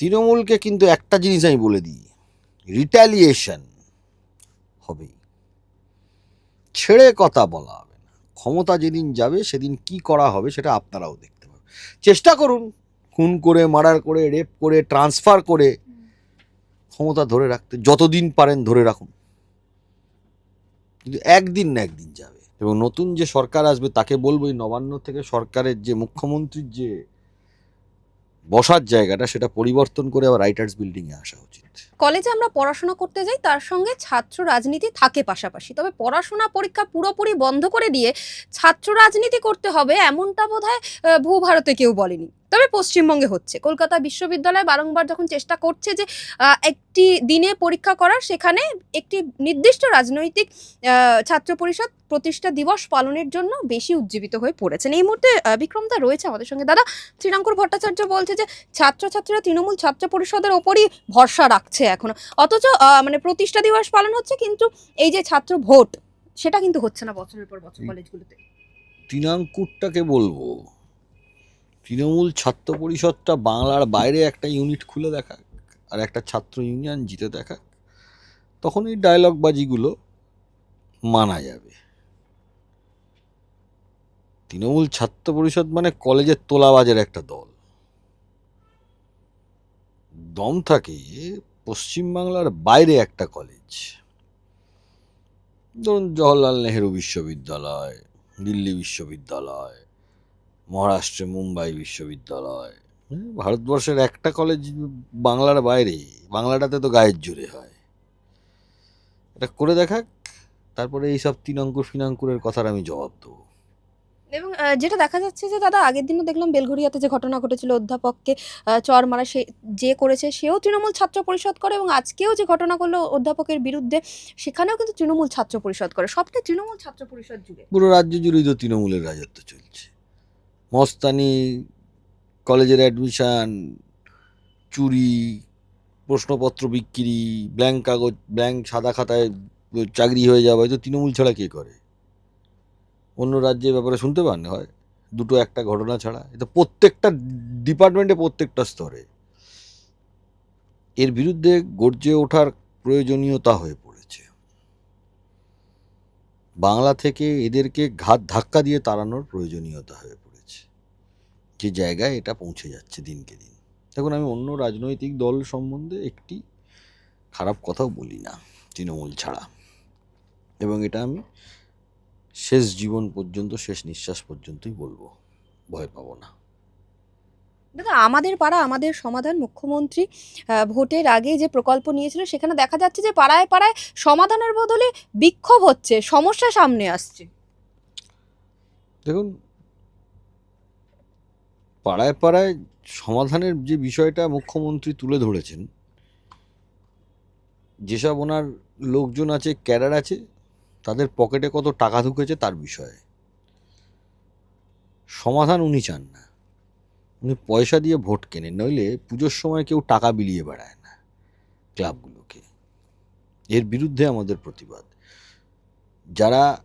তৃণমূলকে কিন্তু একটা জিনিস আমি বলে দিই রিটালিয়েশন হবেই। ছেড়ে কথা বলা হবে না। ক্ষমতা যেদিন যাবে, সেদিন কি করা হবে সেটা আপনারাও দেখতে পাবেন। চেষ্টা করুন, খুন করে, মার্ডার করে রেপ করে ট্রান্সফার করে, ক্ষমতা ধরে রাখতে, যতদিন পারেন ধরে রাখুন। কিন্তু একদিন না একদিন যাবে। এবং নতুন যে সরকার আসবে, তাকে বলব নবান্ন থেকে সরকারের যে মুখ্যমন্ত্রীর যে বসার জায়গাটা সেটা পরিবর্তন করে আবার রাইটার্স বিল্ডিংয়ে আসা উচিত। কলেজে আমরা পড়াশোনা করতে যাই তার সঙ্গে ছাত্র রাজনীতি থাকে পাশাপাশি। তবে পড়াশোনা পরীক্ষা পুরোপুরি বন্ধ করে দিয়ে ছাত্র রাজনীতি করতে হবে এমনটা বোধহয় আহ, ভূ ভারতে কেউ বলেনি। তবে পশ্চিমবঙ্গে হচ্ছে। কলকাতা বিশ্ববিদ্যালয় বারংবার যখন চেষ্টা করছে যে একটি দিনে পরীক্ষা করার সেখানে একটি নির্দিষ্ট রাজনৈতিক ছাত্র পরিষদ প্রতিষ্ঠা দিবস পালনের জন্য বেশি উজ্জীবিত হয়ে পড়েছেন। এই মুহূর্তে বিক্রমদা রয়েছে আমাদের সঙ্গে। দাদা শ্রীরাঙ্কুর ভট্টাচার্য বলছে যে ছাত্রছাত্রীরা তৃণমূল ছাত্র পরিষদের ওপরই ভরসা রাখছে এখনও। অথচ মানে প্রতিষ্ঠা দিবস পালন হচ্ছে কিন্তু এই যে ছাত্র ভোট সেটা কিন্তু হচ্ছে না বছরের পর বছর কলেজগুলোতে। তৃণাঙ্কুরটাকে বলব তৃণমূল ছাত্র পরিষদটা বাংলার বাইরে একটা ইউনিট খুলে দেখাক আর একটা ছাত্র ইউনিয়ন জিতে দেখাক তখন এই ডায়লগ বাজিগুলো মানা যাবে। তৃণমূল ছাত্র পরিষদ মানে কলেজের তোলাবাজের একটা দল। দম থাকে পশ্চিমবাংলার বাইরে একটা কলেজ ধরুন জওহরলাল নেহেরু বিশ্ববিদ্যালয়, দিল্লি বিশ্ববিদ্যালয়, মহারাষ্ট্রে মুম্বাই বিশ্ববিদ্যালয়। ভারতবর্ষের একটা কলেজ বাংলার বাইরে, বাংলাটাতে তো গায়ের জোরে হয়। এটা করে দেখাক, তারপরে এইসব তিন অঙ্কুর ফিনাঙ্কুরের কথার আমি জবাব দেবো। এবং যেটা দেখা যাচ্ছে যে দাদা আগের দিনও দেখলাম বেলঘরিয়াতে যে ঘটনা ঘটেছিল, অধ্যাপককে চর মারা সে, যে করেছে সেও তৃণমূল ছাত্র পরিষদ করে এবং আজকেও যে ঘটনা করল অধ্যাপকের বিরুদ্ধে, সেখানেও কিন্তু তৃণমূল ছাত্র পরিষদ করে। সবটাই তৃণমূল ছাত্র পরিষদ জুড়ে। পুরো রাজ্য জুড়েই তো তৃণমূলের রাজত্ব চলছে। মস্তানি, কলেজের অ্যাডমিশন চুরি, প্রশ্নপত্র বিক্রি ব্ল্যাঙ্ক কাগজ ব্ল্যাঙ্ক সাদা খাতায় চাকরি হয়ে যাওয়া হয়তো তৃণমূল ছাড়া কে করে? অন্য রাজ্যের ব্যাপারে শুনতে পান হয় দুটো একটা ঘটনা ছাড়া। এটা প্রত্যেকটা ডিপার্টমেন্টে প্রত্যেকটা স্তরে। এর বিরুদ্ধে গর্জে ওঠার প্রয়োজনীয়তা হয়ে পড়েছে। বাংলা থেকে এদেরকে ঘাত ধাক্কা দিয়ে তাড়ানোর প্রয়োজনীয়তা হয়ে পড়েছে। যে জায়গায় এটা পৌঁছে যাচ্ছে দিনকে দিন। দেখুন, আমি অন্য রাজনৈতিক দল সম্বন্ধে একটি খারাপ কথাও বলি না, তৃণমূল ছাড়া। এবং এটা আমি শেষ জীবন পর্যন্ত শেষ নিঃশ্বাস পর্যন্তই বলব ভয় পাবো না। দাদা আমাদের পাড়া আমাদের সমাধান মুখ্যমন্ত্রী ভোটের আগে যে প্রকল্প নিয়েছিল সেখানে দেখা যাচ্ছে যে পাড়ায় পাড়ায় সমাধানের বদলে বিক্ষোভ হচ্ছে সমস্যা সামনে আসছে। দেখুন পাড়ায় পাড়ায় সমাধানের যে বিষয়টা মুখ্যমন্ত্রী তুলে ধরেছেন যেসব ওনার লোকজন আছে ক্যাডার আছে তাদের পকেটে কত টাকা ঢুকেছে তার বিষয়ে। সমাধান উনি চান না। উনি পয়সা দিয়ে ভোট কেনেন, নইলে পুজোর সময় কেউ টাকা বিলিয়ে বেড়ায় না ক্লাবগুলোকে। এর বিরুদ্ধে আমাদের প্রতিবাদ। যারা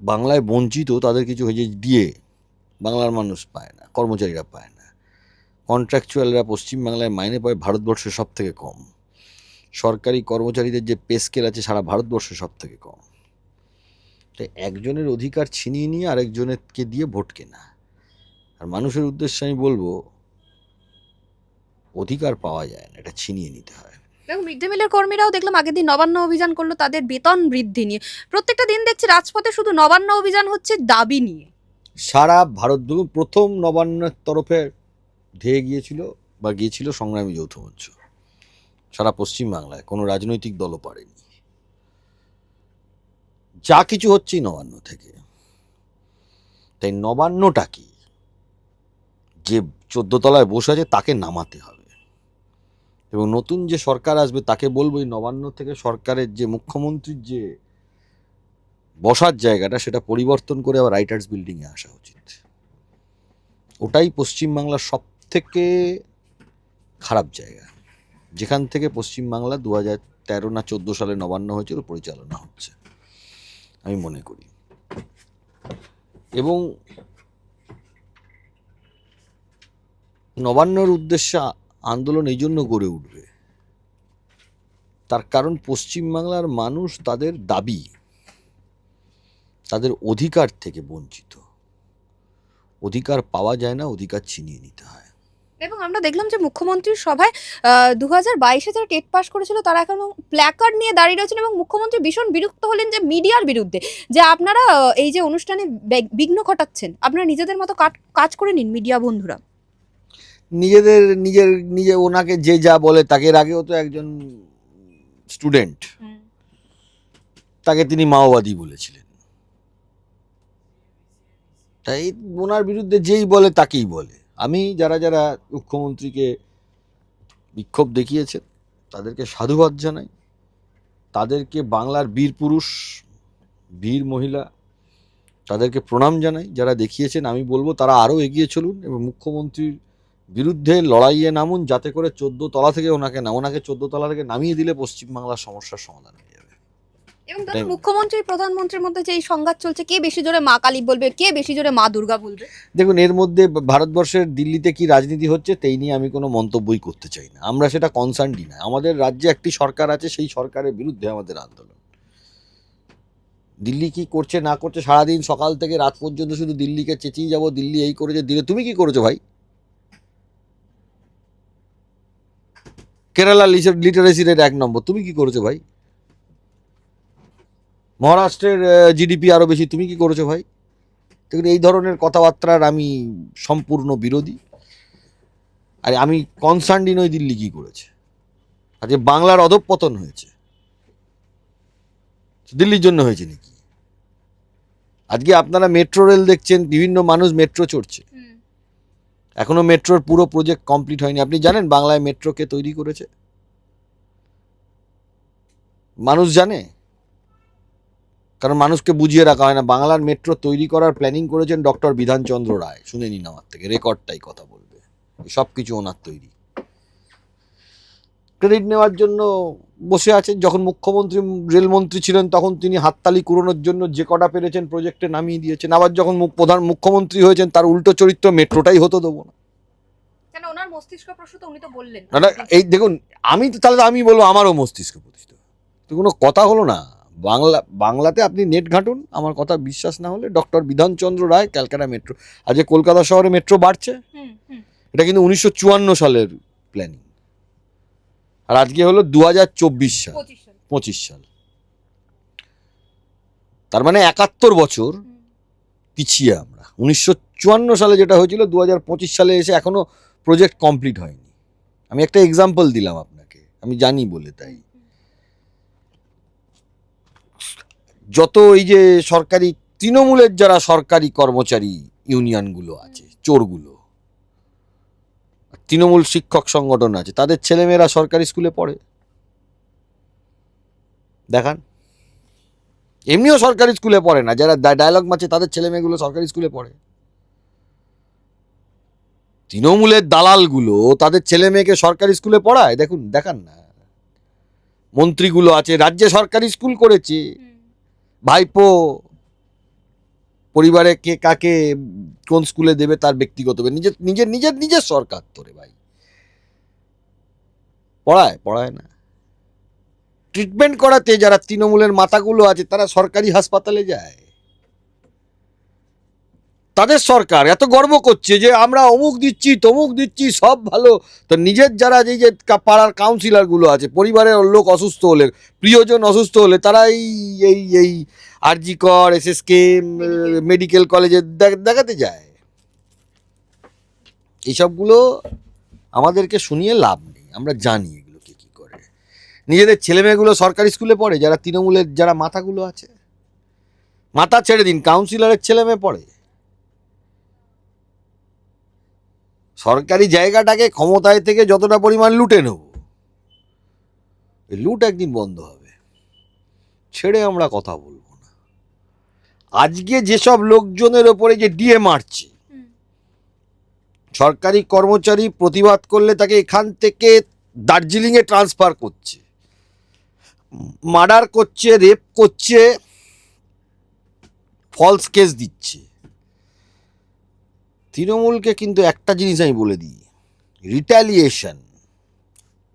বাংলায় বঞ্চিত, তাদের কিছু হয়েছে দিয়ে বাংলার মানুষ পায় না, কর্মচারীরা পায় না। কন্ট্রাকচুয়ালরা পশ্চিমবাংলায় মাইনে পায় ভারতবর্ষে সব থেকে কম। সরকারি কর্মচারীদের যে পে স্কেল আছে সারা ভারতবর্ষে সব থেকে কম। তো একজনের অধিকার ছিনিয়ে নিয়ে আরেকজনেরকে দিয়ে ভোট কেনা। আর মানুষের উদ্দেশ্যে আমি বলব অধিকার পাওয়া যায় না এটা ছিনিয়ে নিতে হয়। দেখো মিড ডে মিলের কর্মীরাও দেখলাম আগের দিন নবান্ন অভিযান করল তাদের বেতন বৃদ্ধি নিয়ে। প্রত্যেকটা দিন দেখছি রাজপথে শুধু নবান্ন অভিযান হচ্ছে দাবি নিয়ে। সারা ভারত প্রথম নবান্নের তরফে ধেয়ে গিয়েছিল বা গিয়েছিল সংগ্রামী যৌথ মঞ্চ। সারা পশ্চিমবাংলায় কোনো রাজনৈতিক দলও পারেনি। যা কিছু হচ্ছেই নবান্ন থেকে। তাই নবান্নটা কি? যে চোদ্দ তলায় বসে আছে তাকে নামাতে হবে। এবং নতুন যে সরকার আসবে তাকে বলব এই নবান্ন থেকে সরকারের যে মুখ্যমন্ত্রীর যে বসার জায়গাটা, সেটা পরিবর্তন করে আবার রাইটার্স বিল্ডিংয়ে আসা উচিত। ওটাই পশ্চিমবাংলার সব থেকে খারাপ জায়গা। যেখান থেকে পশ্চিমবাংলা দু হাজার তেরো না চোদ্দ সালে নবান্ন হয়েছিল পরিচালনা হচ্ছে, আমি মনে করি। এবং নবান্নর উদ্দেশ্যে আন্দোলন এই জন্য গড়ে উঠবে। তার কারণ পশ্চিমবাংলার মানুষ তাদের দাবি, তাদের অধিকার থেকে বঞ্চিত। অধিকার পাওয়া যায় না, অধিকার ছিনিয়ে নিতে হয়। এবং আমরা দেখলাম যে মুখ্যমন্ত্রীর সভায় দু হাজার বাইশে যারা টেট পাস করেছিল তারা এখন প্ল্যাকার্ড নিয়ে দাঁড়িয়ে রয়েছেন এবং মুখ্যমন্ত্রী ভীষণ বিরক্ত হলেন যে মিডিয়ার বিরুদ্ধে। যে আপনারা এই যে অনুষ্ঠানে বিঘ্ন ঘটাচ্ছেন আপনারা নিজেদের মতো কাজ করে নিন মিডিয়া বন্ধুরা। নিজেদের নিজের নিজে ওনাকে যে যা বলে তাকে আগেও তো একজন স্টুডেন্ট তাকে তিনি মাওবাদী বলেছিলেন। তাই ওনার বিরুদ্ধে যেই বলে তাকেই বলে। আমি যারা যারা মুখ্যমন্ত্রীকে বিক্ষোভ দেখিয়েছেন, তাদেরকে সাধুবাদ জানাই। তাদেরকে বাংলার বীর পুরুষ, বীর মহিলা, তাদেরকে প্রণাম জানাই। যারা দেখিয়েছেন, আমি বলব তারা আরও এগিয়ে চলুন এবং মুখ্যমন্ত্রীর বিরুদ্ধে লড়াইয়ে নামুন, যাতে করে চোদ্দ তলা থেকে ওনাকে না ওনাকে চোদ্দ তলা থেকে নামিয়ে দিলে পশ্চিমবাংলার সমস্যার সমাধান হয়ে যাবে। এবং তাই- মুখ্যমন্ত্রী প্রধানমন্ত্রীর মধ্যে যে এই সংঘাত চলছে কে বেশি জোরে মা কালী বলবে কে বেশি জোরে মা দুর্গা বলবে? দেখুন এর মধ্যে ভারতবর্ষের দিল্লিতে কি রাজনীতি হচ্ছে তাই নিয়ে আমি কোনো মন্তব্যই করতে চাই না। আমরা সেটা কনসার্নই না। আমাদের রাজ্যে একটি সরকার আছে সেই সরকারের বিরুদ্ধে আমাদের আন্দোলন। দিল্লি কি করছে না করছে সারাদিন সকাল থেকে রাত পর্যন্ত শুধু দিল্লিকে চেঁচিয়ে যাব দিল্লি এই করেছে দিল্লি তুমি কি করেছ ভাই? কেরালা লিটারেসি রেট এক নম্বর। তুমি কি করেছ ভাই? মহারাষ্ট্রের জিডিপি আরও বেশি। তুমি কি করেছ ভাই? দেখুন এই ধরনের কথাবার্তার আমি সম্পূর্ণ বিরোধী। আর আমি কনসার্নই নই দিল্লি কী করেছে? আজকে বাংলার অধঃপতন হয়েছে। দিল্লির জন্য হয়েছে নাকি? আজকে আপনারা মেট্রো রেল দেখছেন বিভিন্ন মানুষ মেট্রো চড়ছে। এখনও মেট্রোর পুরো প্রজেক্ট কমপ্লিট হয়নি। আপনি জানেন বাংলায় মেট্রো কে তৈরি করেছে? মানুষ জানে? কারণ মানুষকে বুঝিয়ে রাখা হয় না। বাংলার মেট্রো তৈরি করার প্ল্যানিং করেছেন ডক্টর বিধানচন্দ্র রায়। শুনে নিন আমার থেকে রেকর্ডটাই কথা বলবে। সব কিছু ওনার তৈরি। ক্রেডিট নেওয়ার জন্য বসে আছেন। যখন মুখ্যমন্ত্রী রেলমন্ত্রী ছিলেন তখন তিনি হাততালি কুড়োনোর জন্য যে কটা পেরেছেন প্রজেক্টে নামিয়ে দিয়েছেন। আবার যখন মুখ- প্রধান মুখ্যমন্ত্রী হয়েছেন তার উল্টো চরিত্র মেট্রোটাই হতো দেবো না। এই দেখুন আমি তো তাহলে আমি বলব আমারও মস্তিষ্ক প্রতিষ্ঠিত। তো কোনো কথা হলো না। বাংলা বাংলাতে আপনি নেট ঘাঁটুন আমার কথা বিশ্বাস না হলে doctor Bidhan Chandra Roy Calcutta metro আজকে কলকাতা শহরে মেট্রো বাড়ছে। এটা কিন্তু উনিশশো চুয়ান্ন সালের প্ল্যানিং আর আজকে হলো দু হাজার চব্বিশ সাল। পঁচিশ সাল। তার মানে একাত্তর বছর পিছিয়ে আমরা। উনিশশো চুয়ান্ন সালে যেটা হয়েছিল দু হাজার পঁচিশ সালে এসে এখনও প্রজেক্ট কমপ্লিট হয়নি। আমি একটা এক্সাম্পল দিলাম আপনাকে। আমি জানি বলে তাই। যত এই যে সরকারি, তৃণমূলের যারা সরকারি কর্মচারী ইউনিয়নগুলো আছে, চোরগুলো, তৃণমূল শিক্ষক সংগঠন আছে, তাদের ছেলেমেয়েরা সরকারি স্কুলে পড়ে। দেখান। এমনিও সরকারি স্কুলে পড়ে না, যারা ডায়লগ মারছে, তাদের ছেলেমেয়েগুলো সরকারি স্কুলে পড়ে। তৃণমূলের দালালগুলো তাদের ছেলে মেয়েকে সরকারি স্কুলে পড়ায়? দেখুন, দেখান না। মন্ত্রীগুলো আছে, রাজ্যে সরকারি স্কুল করেছে। ভাইপো, পরিবারে কে কাকে কোন স্কুলে দেবে তার ব্যক্তিগত নিজের নিজের নিজের নিজের সরকার তোরে ভাই। পড়ায় পড়ায় না। ট্রিটমেন্ট করাতে যারা তৃণমূলের মাথাগুলো আছে, তারা সরকারি হাসপাতালে যায়। তাদের সরকার এত গর্ব করছে যে আমরা অমুক দিচ্ছি, তমুক দিচ্ছি, সব ভালো। তো নিজের যারা এই যে পাড়ার কাউন্সিলরগুলো আছে, পরিবারের লোক অসুস্থ হলে, প্রিয়জন অসুস্থ হলে তারা এই এই এই আরজি কর এস এস কে মেডিকেল কলেজে দেখাতে যায়। এইসবগুলো আমাদেরকে শুনিয়ে লাভ নেই। আমরা জানি এগুলো কে কী করে। নিজেদের ছেলেমেয়েগুলো সরকারি স্কুলে পড়ে, যারা তৃণমূলের যারা মাথাগুলো আছে, মাথা ছেড়ে দিন কাউন্সিলরের ছেলে মেয়ে পড়ে। সরকারি জায়গাটাকে ক্ষমতায় থেকে যতটা পরিমাণ লুটে নেব লুট একদিন বন্ধ হবে। ছেড়ে আমরা কথা বলব না। আজকে যেসব লোকজনের ওপরে যে ডিএ মারছে সরকারি কর্মচারী প্রতিবাদ করলে তাকে এখান থেকে দার্জিলিংয়ে ট্রান্সফার করছে মার্ডার করছে রেপ করছে ফলস কেস দিচ্ছে। তৃণমূলকে কিন্তু একটা জিনিস আমি বলে দিই রিটালিয়েশন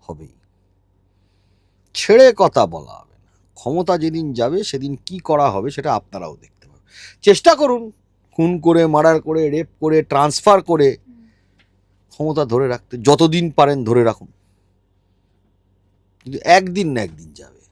হবেই। ছেড়ে কথা বলা হবে না। ক্ষমতা যেদিন যাবে, সেদিন কি করা হবে সেটা আপনারাও দেখতে পাবেন। চেষ্টা করুন, খুন করে, মার্ডার করে, রেপ করে, ট্রান্সফার করে ক্ষমতা ধরে রাখতে, যতদিন পারেন ধরে রাখুন। কিন্তু একদিন না একদিন যাবে।